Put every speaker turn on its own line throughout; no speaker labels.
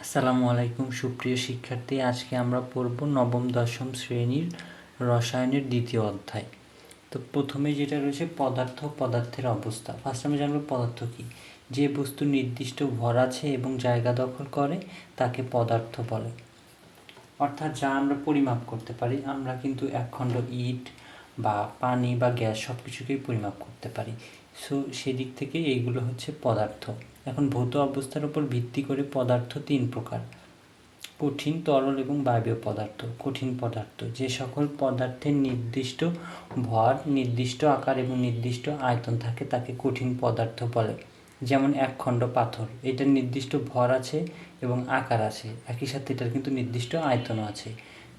আসসালামু আলাইকুম, সুপ্রিয় শিক্ষার্থী। আজকে আমরা পড়ব নবম, দশম শ্রেণির রসায়নের দ্বিতীয় অধ্যায়। তো প্রথমে যেটা রয়েছে, পদার্থ পদার্থের অবস্থা। ফার্স্ট আমরা জানব পদার্থ কি। যে বস্তু নির্দিষ্ট ভর আছে এবং জায়গা দখল করে, তাকে পদার্থ বলে। অর্থাৎ যা আমরা পরিমাপ করতে পারি, আমরা কিন্তু একখণ্ড ইট বা পানি বা গ্যাস সব কিছুকেই পরিমাপ করতে পারি। সো সেদিক থেকে এইগুলো হচ্ছে পদার্থ। এখন ভৌত অবস্থার উপর ভিত্তি করে পদার্থ তিন প্রকার। কঠিন, তরল এবং বায়বীয় পদার্থ, কঠিন পদার্থ। যে সকল পদার্থের নির্দিষ্ট ভর, নির্দিষ্ট আকার এবং নির্দিষ্ট আয়তন থাকে তাকে কঠিন পদার্থ বলে। যেমন এক খণ্ড পাথর, এটার নির্দিষ্ট ভর আছে এবং আকার আছে। একই সাথে এটার কিন্তু নির্দিষ্ট আয়তনও আছে।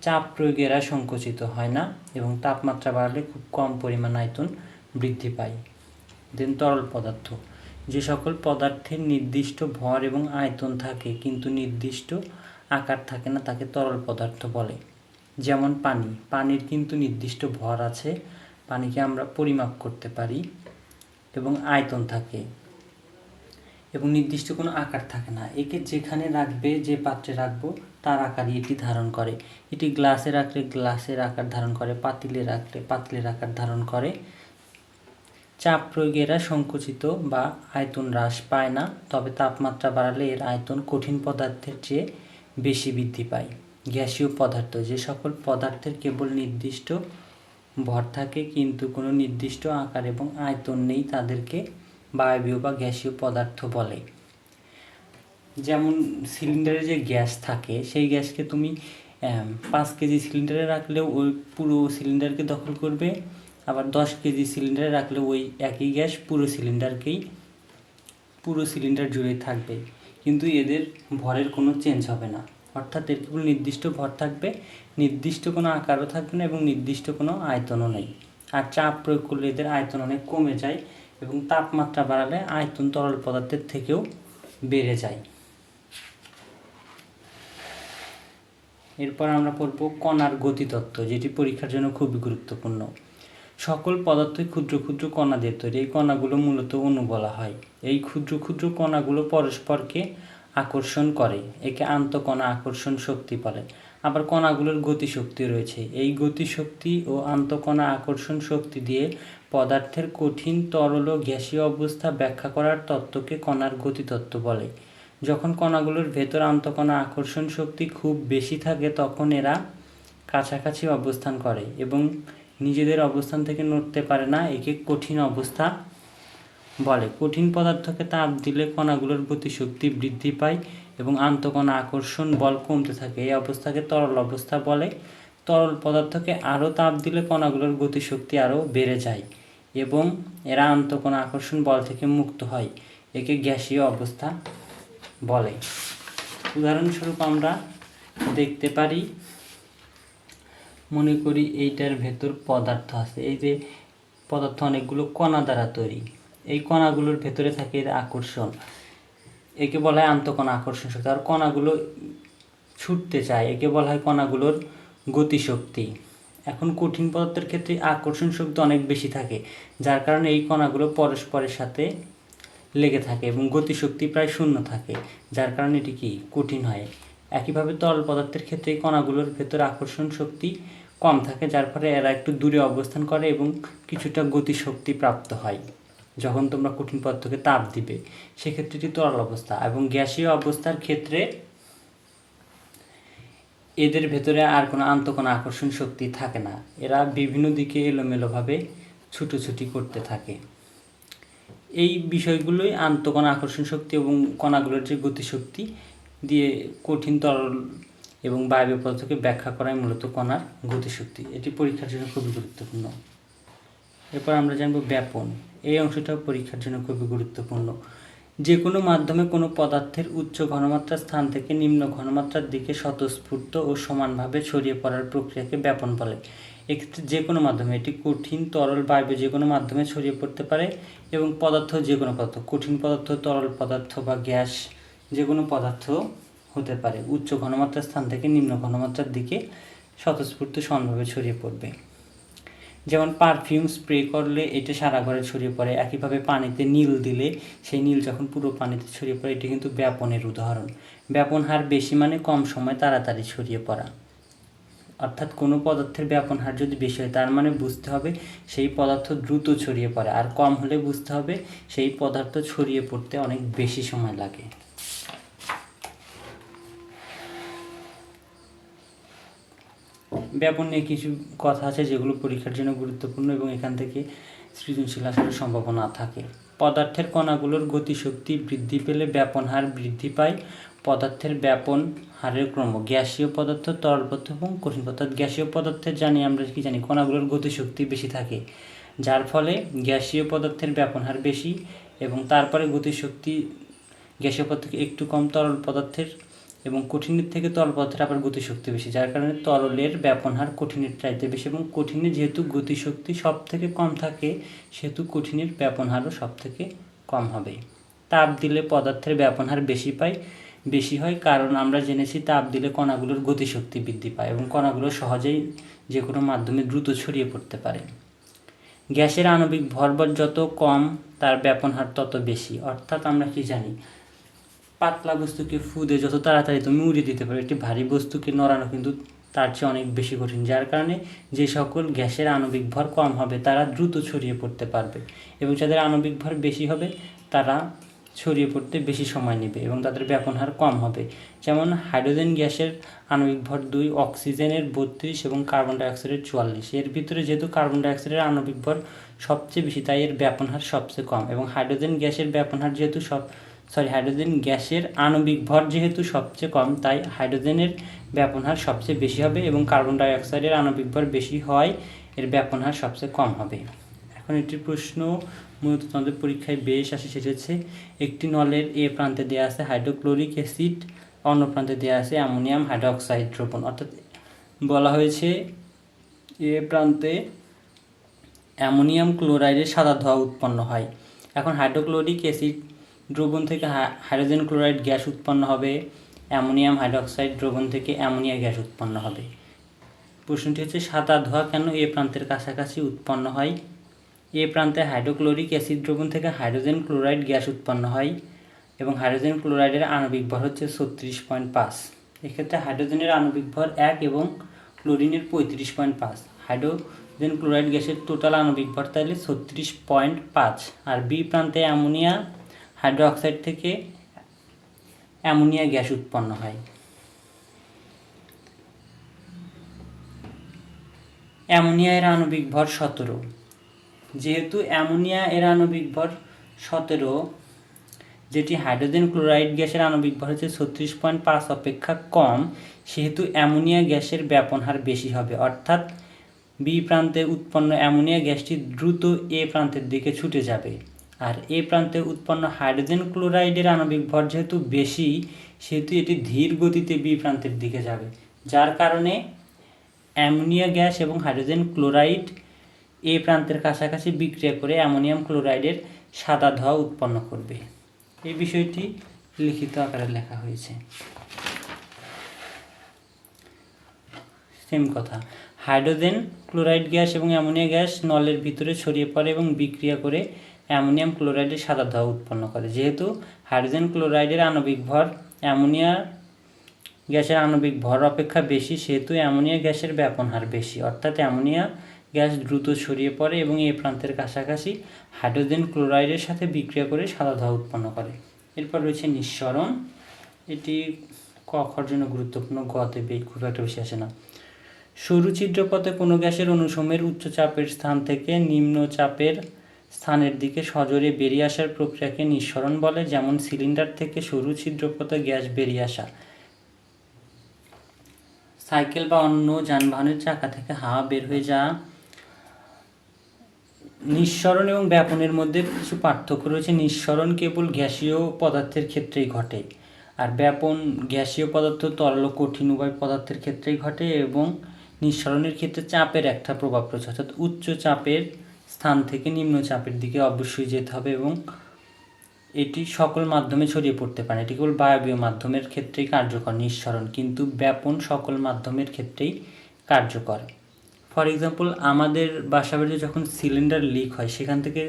চাপ প্রয়োগে এরা সংকুচিত হয় না এবং তাপমাত্রা বাড়লে খুব কম পরিমাণ আয়তন বৃদ্ধি পায়। দেন তরল পদার্থ। যে সকল পদার্থের নির্দিষ্ট ভর এবং আয়তন থাকে, কিন্তু নির্দিষ্ট আকার থাকে না, তাকে তরল পদার্থ বলে। যেমন পানি, পানির কিন্তু নির্দিষ্ট ভর আছে, পানিকে আমরা পরিমাপ করতে পারি এবং আয়তন থাকে এবং নির্দিষ্ট কোনো আকার থাকে না। একে যেখানে রাখবে, যে পাত্রে রাখব, তার আকারই এটি ধারণ করে। এটি গ্লাসে রাখলে গ্লাসের আকার ধারণ করে, পাতিলে রাখলে পাতিলের আকার ধারণ করে। চাপ প্রয়োগে এরা সংকুচিত বা আয়তন হ্রাস পায় না, তবে তাপমাত্রা বাড়ালে এর আয়তন কঠিন পদার্থের চেয়ে বেশি বৃদ্ধি পায়। গ্যাসীয় পদার্থ, যে সকল পদার্থের কেবল নির্দিষ্ট ভর থাকে, কিন্তু কোনো নির্দিষ্ট আকার এবং আয়তন নেই তাদেরকে বায়বীয় বা গ্যাসীয় পদার্থ বলে। যেমন সিলিন্ডারে যে গ্যাস থাকে, সেই গ্যাসকে তুমি পাঁচ কেজি সিলিন্ডারে রাখলেও ওই পুরো সিলিন্ডারকে দখল করবে আবার দশ কেজি সিলিন্ডারে রাখলে ওই একই গ্যাস পুরো সিলিন্ডারকেই পুরো সিলিন্ডার জুড়ে থাকবে। কিন্তু এদের ভরের কোনো চেঞ্জ হবে না। অর্থাৎ এর কেবল নির্দিষ্ট ভর থাকবে, নির্দিষ্ট কোনো আকারও থাকবে না এবং নির্দিষ্ট কোনো আয়তনও নেই। আর চাপ প্রয়োগ করলে এদের আয়তন অনেক কমে যায় এবং তাপমাত্রা বাড়ালে আয়তন তরল পদার্থের থেকেও বেড়ে যায়। এরপর আমরা পড়ব কণার গতিতত্ত্ব, যেটি পরীক্ষার জন্য খুবই গুরুত্বপূর্ণ। সকল পদার্থই ক্ষুদ্র ক্ষুদ্র কণা দিয়ে তৈরি। এই কণাগুলো মূলত অণু বলা হয়। এই ক্ষুদ্র ক্ষুদ্র কণাগুলো পরস্পরকে আকর্ষণ করে। একে আন্তঃকণা আকর্ষণ শক্তি বলে। আবার কণাগুলোর গতিশক্তি রয়েছে। এই গতিশক্তি ও আন্তঃকণা আকর্ষণ শক্তি দিয়ে পদার্থের কঠিন, তরল ও গ্যাসীয় অবস্থা ব্যাখ্যা করার তত্ত্বকে কণার গতিতত্ত্ব বলে। যখন কণাগুলোর ভেতর আন্তঃকণা আকর্ষণ শক্তি খুব বেশি থাকে, তখন এরা কাছাকাছি অবস্থান করে এবং নিজেদের অবস্থান থেকে নড়তে পারে না, একে কঠিন অবস্থা বলে। কঠিন পদার্থকে তাপ দিলে কণাগুলোর গতিশক্তি বৃদ্ধি পায় এবং আন্তঃকণা আকর্ষণ বল কমতে থাকে। এই অবস্থাকে তরল অবস্থা বলে। তরল পদার্থকে আরও তাপ দিলে কণাগুলোর গতিশক্তি আরও বেড়ে যায় এবং এরা আন্তঃকণা আকর্ষণ বল থেকে মুক্ত হয়, একে গ্যাসীয় অবস্থা বলে। উদাহরণস্বরূপ আমরা দেখতে পারি মনে করি এইটার ভেতর পদার্থ আছে। এই যে পদার্থ অনেকগুলো কণা দ্বারা তৈরি। এই কণাগুলোর ভেতরে থাকে এর আকর্ষণ। একে বলা হয় আন্তঃকণা আকর্ষণ শক্তি। আর কণাগুলো ছুটতে চায়, একে বলা হয় কণাগুলোর গতিশক্তি। এখন কঠিন পদার্থের ক্ষেত্রে আকর্ষণ শক্তি অনেক বেশি থাকে, যার কারণে এই কণাগুলো পরস্পরের সাথে লেগে থাকে এবং গতিশক্তি প্রায় শূন্য থাকে, যার কারণে এটি কি? কঠিন হয়। একইভাবে তরল পদার্থের ক্ষেত্রে কণাগুলোর ভেতরে আকর্ষণ শক্তি কম থাকে, যার ফলে এরা একটু দূরে অবস্থান করে এবং কিছুটা গতিশক্তি প্রাপ্ত হয়। যখন তোমরা কঠিন পদার্থকে তাপ দিবে, সেক্ষেত্রে এটি তরল অবস্থা এবং গ্যাসীয় অবস্থার ক্ষেত্রে এদের ভেতরে আর কোনো আন্তঃকণা আকর্ষণ শক্তি থাকে না। এরা বিভিন্ন দিকে এলোমেলোভাবে ছুটোছুটি করতে থাকে। এই বিষয়গুলোই আন্তঃকণা আকর্ষণ শক্তি এবং কণাগুলোর যে গতিশক্তি দিয়ে কঠিন তরল এবং বায়বীয় পদার্থকে ব্যাখ্যা করাই মূলত কণার গতিশক্তি। এটি পরীক্ষার জন্য খুবই গুরুত্বপূর্ণ। এরপর আমরা জানব ব্যাপন। এই অংশটাও পরীক্ষার জন্য খুবই গুরুত্বপূর্ণ। যে কোনো মাধ্যমে কোনো পদার্থের উচ্চ ঘনমাত্রার স্থান থেকে নিম্ন ঘনমাত্রার দিকে স্বতঃস্ফূর্ত ও সমানভাবে ছড়িয়ে পড়ার প্রক্রিয়াকে ব্যাপন বলে। এক্ষেত্রে যে কোনো মাধ্যমে এটি কঠিন, তরল বায়ু যে কোনো মাধ্যমে ছড়িয়ে পড়তে পারে এবং পদার্থ যে কোনো পদার্থ, কঠিন পদার্থ, তরল পদার্থ বা গ্যাস যে কোনো পদার্থ হতে পারে। উচ্চ ঘনমাত্রার স্থান থেকে নিম্ন ঘনমাত্রার দিকে স্বতঃস্ফূর্ত সমানভাবে ছড়িয়ে পড়বে। যেমন পারফিউম স্প্রে করলে এটা সারা ঘরে ছড়িয়ে পড়ে। একইভাবে পানিতে নীল দিলে সেই নীল যখন পুরো পানিতে ছড়িয়ে পড়ে, এটি কিন্তু ব্যাপনের উদাহরণ। ব্যাপন হার বেশি মানে কম সময় তাড়াতাড়ি ছড়িয়ে পড়া। অর্থাৎ কোনো পদার্থের ব্যাপন হার যদি বেশি হয়, তার মানে বুঝতে হবে সেই পদার্থ দ্রুত ছড়িয়ে পড়ে। আর কম হলে বুঝতে হবে সেই পদার্থ ছড়িয়ে পড়তে অনেক বেশি সময় লাগে। ব্যাপন নিয়ে কিছু কথা আছে যেগুলো পরীক্ষার জন্য গুরুত্বপূর্ণ এবং এখান থেকে সৃজনশীল আসার সম্ভাবনা থাকে। পদার্থের কণাগুলোর গতিশক্তি বৃদ্ধি পেলে ব্যাপন হার বৃদ্ধি পায়। পদার্থের ব্যাপন হারের ক্রম, গ্যাসীয় পদার্থ তরল পদার্থ এবং কঠিন পদার্থ। গ্যাসীয় পদার্থের জানি আমরা কি জানি, কণাগুলোর গতিশক্তি বেশি থাকে। যার ফলে গ্যাসীয় পদার্থের ব্যাপন হার বেশি এবং তারপরে গতিশক্তি গ্যাসীয় পদার্থ একটু কম তরল পদার্থের এবং কঠিনের থেকে তরল পদার্থের আবার গতিশক্তি বেশি, যার কারণে তরলের ব্যাপন হার কঠিনের চাইতে বেশি এবং কঠিনে যেহেতু গতিশক্তি সব থেকে কম থাকে, সেহেতু কঠিনের ব্যাপন হারও সব থেকে কম হবে। তাপ দিলে পদার্থের ব্যাপন হার বেশি পায় বেশি হয় কারণ আমরা জেনেছি তাপ দিলে কণাগুলোর গতিশক্তি বৃদ্ধি পায় এবং কণাগুলো সহজেই যে কোনো মাধ্যমে দ্রুত ছড়িয়ে পড়তে পারে। গ্যাসের আণবিক ভরবর যত কম, তার ব্যাপন হার তত বেশি। অর্থাৎ আমরা কি জানি? পাতলা বস্তুকে ফুদে যত তাড়াতাড়ি তুমি উড়িয়ে দিতে পারো, একটি ভারী বস্তুকে নড়ানো কিন্তু তার চেয়ে অনেক বেশি কঠিন, যার কারণে যে সকল গ্যাসের আণবিক ভর কম হবে তারা দ্রুত ছড়িয়ে পড়তে পারবে এবং যাদের আণবিক ভর বেশি হবে তারা ছড়িয়ে পড়তে বেশি সময় নেবে এবং তাদের ব্যাপন হার কম হবে। যেমন হাইড্রোজেন গ্যাসের আণবিক ভর দুই, অক্সিজেনের বত্রিশ এবং কার্বন ডাইঅক্সাইডের চুয়াল্লিশ। এর ভিতরে যেহেতু কার্বন ডাইঅক্সাইডের আণবিক ভর সবচেয়ে বেশি, তাই এর ব্যাপন হার সবচেয়ে কম এবং হাইড্রোজেন গ্যাসের ব্যাপন হার যেহেতু সব সরি হাইড্রোজেন গ্যাসের আণবিক ভর যেহেতু সবচেয়ে কম, তাই হাইড্রোজেনের ব্যাপন হার সবচেয়ে বেশি হবে এবং কার্বন ডাইঅক্সাইডের আণবিক ভর বেশি হয়, এর ব্যাপন হার সবচেয়ে কম হবে। এখন একটি প্রশ্ন, মূলত তোমাদের পরীক্ষায় বেশ আসে, সেটা একটি নলের এ প্রান্তে দেওয়া আছে হাইড্রোক্লোরিক অ্যাসিড অন্য প্রান্তে দেওয়া আছে অ্যামোনিয়াম হাইড্রোক্সাইড দ্রবণ। অর্থাৎ বলা হয়েছে, এ প্রান্তে অ্যামোনিয়াম ক্লোরাইডের সাদা ধোঁয়া উৎপন্ন হয়। এখন হাইড্রোক্লোরিক অ্যাসিড দ্রবণ থেকে হাইড্রোজেন ক্লোরাইড গ্যাস উৎপন্ন হবে, অ্যামোনিয়াম হাইড্রোক্সাইড দ্রবণ থেকে অ্যামোনিয়া গ্যাস উৎপন্ন হবে। প্রশ্নটি হচ্ছে সাদা ধোঁয়া কেন এ প্রান্তের কাছাকাছি উৎপন্ন হয়? এ প্রান্তে হাইড্রোক্লোরিক অ্যাসিড দ্রবণ থেকে হাইড্রোজেন ক্লোরাইড গ্যাস উৎপন্ন হয় এবং হাইড্রোজেন ক্লোরাইডের আণবিক ভর হচ্ছে ছত্রিশ পয়েন্ট পাঁচ। এক্ষেত্রে হাইড্রোজেনের আণবিক ভর এক এবং ক্লোরিনের পঁয়ত্রিশ পয়েন্ট পাঁচ। হাইড্রোজেন ক্লোরাইড গ্যাসের টোটাল আণবিক ভর তাহলে ছত্রিশ পয়েন্ট পাঁচ। আর বি প্রান্তে অ্যামোনিয়া হাইড্রোক্সাইড থেকে অ্যামোনিয়া গ্যাস উৎপন্ন হয়। অ্যামোনিয়া এর আণবিক ভর সতেরো। যেহেতু অ্যামোনিয়া এর আণবিক ভর সতেরো, যেটি হাইড্রোজেন ক্লোরাইড গ্যাসের আণবিক ভর হচ্ছে ছত্রিশ পয়েন্ট পাঁচ অপেক্ষা কম, সেহেতু অ্যামোনিয়া গ্যাসের ব্যাপন হার বেশি হবে। অর্থাৎ বি প্রান্তে উৎপন্ন অ্যামোনিয়া গ্যাসটি দ্রুত এ প্রান্তের দিকে ছুটে যাবে। আর এ প্রান্তে উৎপন্ন হাইড্রোজেন ক্লোরাইডের আণবিক ভর যেহেতু বেশি, সেহেতু এটি ধীর গতিতে বি প্রান্তের দিকে যাবে, যার কারণে অ্যামোনিয়া গ্যাস এবং হাইড্রোজেন ক্লোরাইড এ প্রান্তের কাছাকাছি বিক্রিয়া করে অ্যামোনিয়াম ক্লোরাইডের সাদা ধোঁয়া উৎপন্ন করবে। এই বিষয়টি লিখিত আকারে লেখা হয়েছে। সেম কথা। হাইড্রোজেন, ক্লোরাইড গ্যাস এবং অ্যামোনিয়া গ্যাস নলের ভিতরে ছড়িয়ে পড়ে এবং বিক্রিয়া করে অ্যামোনিয়াম ক্লোরাইডের সাদা ধোঁয়া উৎপন্ন করে। যেহেতু হাইড্রোজেন ক্লোরাইডের আণবিক ভর অ্যামোনিয়া গ্যাসের আণবিক ভর অপেক্ষা বেশি, সেহেতু অ্যামোনিয়া গ্যাসের ব্যাপন হার বেশি। অর্থাৎ অ্যামোনিয়া গ্যাস দ্রুত ছড়িয়ে পড়ে এবং এই প্রান্তের কাছাকাছি হাইড্রোজেন ক্লোরাইডের সাথে বিক্রিয়া করে সাদা ধোঁয়া উৎপন্ন করে। এরপর রয়েছে নিঃসরণ। এটি ক খর জন্য গুরুত্বপূর্ণ গতে বে খুব একটা বেশি আসে না। সরু ছিদ্রপথে কোনো গ্যাসের অনুসমের উচ্চ চাপের স্থান থেকে নিম্ন চাপের স্থানের দিকে সজোরে বেরিয়ে আসার প্রক্রিয়াকে নিঃসরণ বলে, যেমন সিলিন্ডার থেকে সরু ছিদ্রপথে গ্যাস বেরিয়ে আসা। সাইকেল বা অন্য যানবাহনের চাকা থেকে হাওয়া বের হয়ে যাওয়া। নিঃসরণ এবং ব্যাপনের মধ্যে কিছু পার্থক্য রয়েছে। নিঃসরণ কেবল গ্যাসীয় পদার্থের ক্ষেত্রেই ঘটে, আর ব্যাপন গ্যাসীয় পদার্থ তরল কঠিন উভয় পদার্থের ক্ষেত্রেই ঘটে এবং নিঃসরণের ক্ষেত্রে চাপের একটা প্রভাব রয়েছে। অর্থাৎ উচ্চ চাপের স্থান থেকে নিম্ন চাপের দিকে অবশ্যই যেতে হবে এবং এটি সকল মাধ্যমে ছড়িয়ে পড়তে পারে। এটি কেবল বায়বীয় মাধ্যমের ক্ষেত্রেই কার্যকর, নিঃসরণ, কিন্তু ব্যাপন সকল মাধ্যমের ক্ষেত্রেই কার্যকর। ফর এক্সাম্পল আমাদের বাসাবাড়িতে যখন সিলিন্ডার লিক হয়, সেখান থেকে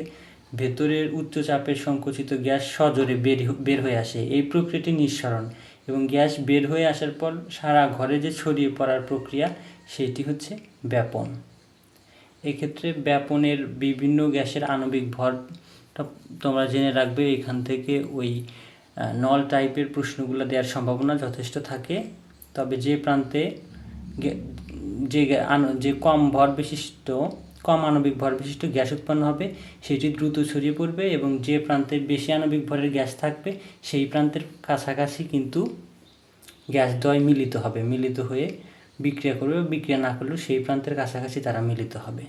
ভেতরের উচ্চ চাপের সংকুচিত গ্যাস সজোরে বের বের হয়ে আসে। এই প্রক্রিয়াটি নিঃসরণ এবং গ্যাস বের হয়ে আসার পর সারা ঘরে যে ছড়িয়ে পড়ার প্রক্রিয়া, সেটি হচ্ছে ব্যাপন। এক্ষেত্রে ব্যাপনের বিভিন্ন গ্যাসের আণবিক ভরটা তোমরা জেনে রাখবে, এখান থেকে ওই নল টাইপের প্রশ্নগুলো দেওয়ার সম্ভাবনা যথেষ্ট থাকে। তবে যে প্রান্তে যে যে কম ভর বিশিষ্ট, কম আণবিক ভর বিশিষ্ট গ্যাস উৎপন্ন হবে, সেটি দ্রুত ছড়িয়ে পড়বে এবং যে প্রান্তে বেশি আণবিক ভরের গ্যাস থাকবে, সেই প্রান্তের কাছাকাছি কিন্তু গ্যাস দ্বয় মিলিত হবে, মিলিত হয়ে বিক্রিয়া করবে বিক্রিয়া না করলেও সেই প্রান্তের কাছাকাছি তারা মিলিত হবে।